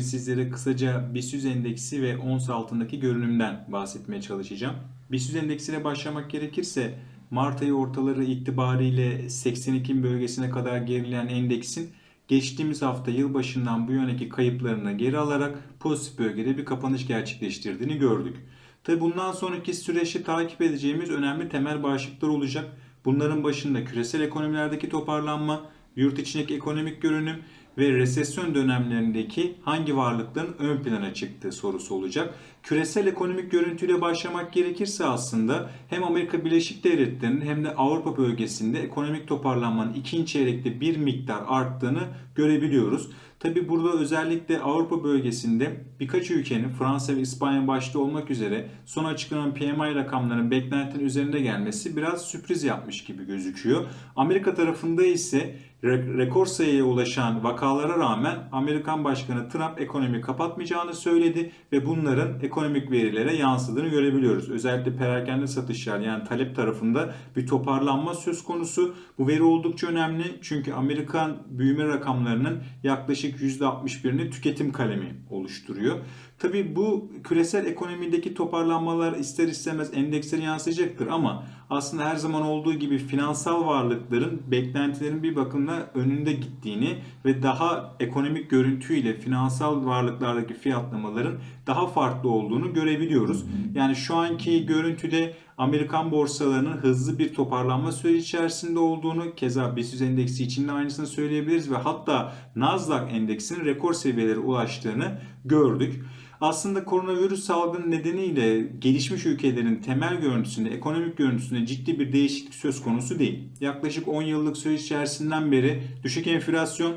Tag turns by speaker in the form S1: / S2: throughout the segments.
S1: sizlere kısaca BIST endeksi ve ons altındaki görünümden bahsetmeye çalışacağım. BIST endeksiyle başlamak gerekirse Mart ayı ortaları itibariyle 82 bölgesine kadar gerileyen endeksin geçtiğimiz hafta yılbaşından bu yöneki kayıplarını geri alarak pozitif bölgede bir kapanış gerçekleştirdiğini gördük. Tabi bundan sonraki süreçte takip edeceğimiz önemli temel başlıklar olacak. Bunların başında küresel ekonomilerdeki toparlanma, yurt içindeki ekonomik görünüm ve resesyon dönemlerindeki hangi varlıkların ön plana çıktığı sorusu olacak. Küresel ekonomik görüntüyle başlamak gerekirse aslında hem Amerika Birleşik Devletleri'nin hem de Avrupa bölgesinde ekonomik toparlanmanın ikinci çeyrekte bir miktar arttığını görebiliyoruz. Tabi burada özellikle Avrupa bölgesinde birkaç ülkenin Fransa ve İspanya başta olmak üzere son açıklanan PMI rakamlarının beklentinin üzerinde gelmesi biraz sürpriz yapmış gibi gözüküyor. Amerika tarafında ise re- rekor sayıya ulaşan vakalara rağmen Amerikan Başkanı Trump ekonomiyi kapatmayacağını söyledi ve bunların ekonomik verilere yansıdığını görebiliyoruz. Özellikle perakende satışlar yani talep tarafında bir toparlanma söz konusu. Bu veri oldukça önemli çünkü Amerikan büyüme rakamlarının yaklaşık %61'ini tüketim kalemi oluşturuyor. Tabii bu küresel ekonomideki toparlanmalar ister istemez endekslere yansıyacaktır ama aslında her zaman olduğu gibi finansal varlıkların beklentilerin bir bakımda önünde gittiğini ve daha ekonomik görüntüyle finansal varlıklardaki fiyatlamaların daha farklı olduğunu görebiliyoruz. Yani şu anki görüntüde Amerikan borsalarının hızlı bir toparlanma süreci içerisinde olduğunu, keza BIST endeksi için de aynısını söyleyebiliriz ve hatta Nasdaq endeksinin rekor seviyelere ulaştığını gördük. Aslında koronavirüs salgını nedeniyle gelişmiş ülkelerin temel görüntüsünde, ekonomik görüntüsünde ciddi bir değişiklik söz konusu değil. Yaklaşık 10 yıllık süreç içerisinden beri düşük enflasyon,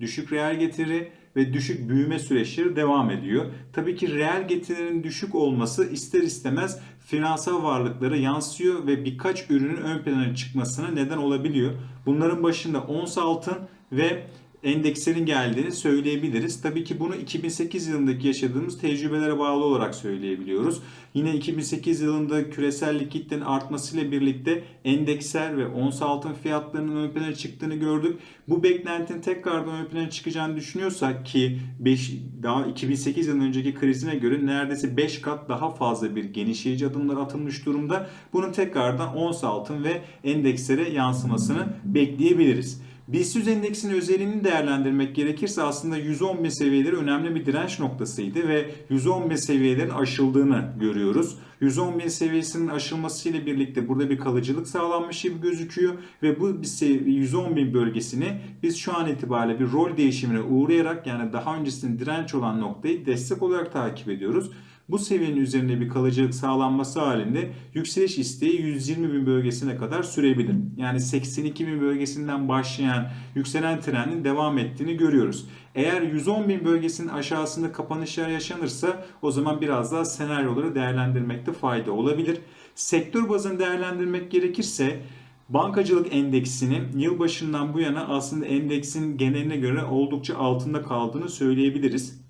S1: düşük reel getiri ve düşük büyüme süreçleri devam ediyor. Tabii ki reel getirilerin düşük olması ister istemez finansal varlıklara yansıyor ve birkaç ürünün ön plana çıkmasına neden olabiliyor. Bunların başında ons altın ve endekslerin geldiğini söyleyebiliriz. Tabii ki bunu 2008 yılındaki yaşadığımız tecrübelere bağlı olarak söyleyebiliyoruz. Yine 2008 yılında küresel likiditenin artmasıyla birlikte endeksler ve ons altın fiyatlarının ön plana çıktığını gördük. Bu beklentinin tekrardan ön plana çıkacağını düşünüyorsak ki 5 daha 2008 yılın önceki krizine göre neredeyse 5 kat daha fazla bir genişleyici adımlar atılmış durumda. Bunun tekrardan ons altın ve endekslere yansımasını bekleyebiliriz. BIST 100 endeksinin özelliğini değerlendirmek gerekirse aslında 110 bin seviyeleri önemli bir direnç noktasıydı ve 110 bin seviyelerin aşıldığını görüyoruz. 110 bin seviyesinin aşılmasıyla birlikte burada bir kalıcılık sağlanmış gibi gözüküyor ve bu 110 bin bölgesini biz şu an itibariyle bir rol değişimine uğrayarak yani daha öncesinde direnç olan noktayı destek olarak takip ediyoruz. Bu seviyenin üzerinde bir kalıcılık sağlanması halinde yükseliş isteği 120 bin bölgesine kadar sürebilir. Yani 82 bin bölgesinden başlayan yükselen trendin devam ettiğini görüyoruz. Eğer 110 bin bölgesinin aşağısında kapanışlar yaşanırsa o zaman biraz daha senaryoları değerlendirmekte fayda olabilir. Sektör bazını değerlendirmek gerekirse Bankacılık endeksinin yılbaşından bu yana aslında endeksin geneline göre oldukça altında kaldığını söyleyebiliriz.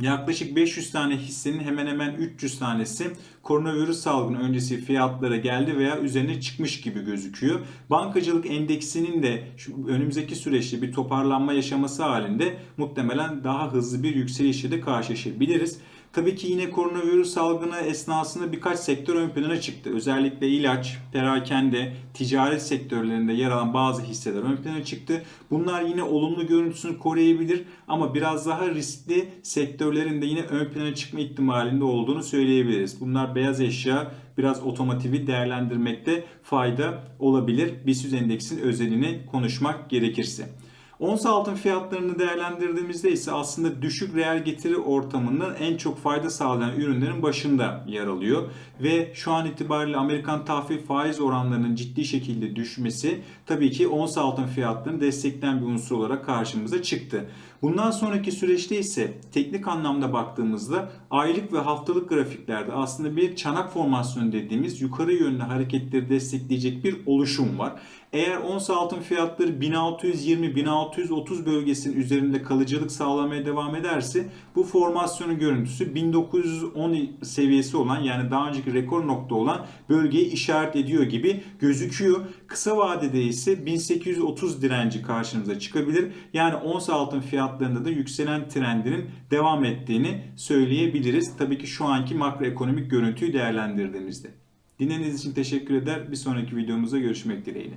S1: Yaklaşık 500 tane hissenin hemen hemen 300 tanesi koronavirüs salgını öncesi fiyatlara geldi veya üzerine çıkmış gibi gözüküyor. Bankacılık endeksinin de şu önümüzdeki süreçte bir toparlanma yaşaması halinde muhtemelen daha hızlı bir yükselişle de karşılaşabiliriz. Tabii ki yine koronavirüs salgını esnasında birkaç sektör ön plana çıktı. Özellikle ilaç, perakende, ticaret sektörlerinde yer alan bazı hisseler ön plana çıktı. Bunlar yine olumlu görüntüsünü koruyabilir ama biraz daha riskli sektörlerin de yine ön plana çıkma ihtimalinde olduğunu söyleyebiliriz. Bunlar beyaz eşya, biraz otomotivi değerlendirmekte fayda olabilir. BIST endeksin özelini konuşmak gerekirse. Ons altın fiyatlarını değerlendirdiğimizde ise aslında düşük reel getiri ortamının en çok fayda sağlayan ürünlerin başında yer alıyor. Ve şu an itibariyle Amerikan tahvil faiz oranlarının ciddi şekilde düşmesi tabii ki ons altın fiyatlarını destekleyen bir unsur olarak karşımıza çıktı. Bundan sonraki süreçte ise teknik anlamda baktığımızda aylık ve haftalık grafiklerde aslında bir çanak formasyonu dediğimiz yukarı yönlü hareketleri destekleyecek bir oluşum var. Eğer ons altın fiyatları 1620-1630 bölgesinin üzerinde kalıcılık sağlamaya devam ederse bu formasyonun görüntüsü 1910 seviyesi olan yani daha önceki rekor nokta olan bölgeyi işaret ediyor gibi gözüküyor. Kısa vadede ise 1830 direnci karşımıza çıkabilir. Yani ons altın fiyat fiyatlarında da yükselen trendinin devam ettiğini söyleyebiliriz. Tabii ki şu anki makroekonomik görüntüyü değerlendirdiğimizde. Dinlediğiniz için teşekkür eder. Bir sonraki videomuzda görüşmek dileğiyle.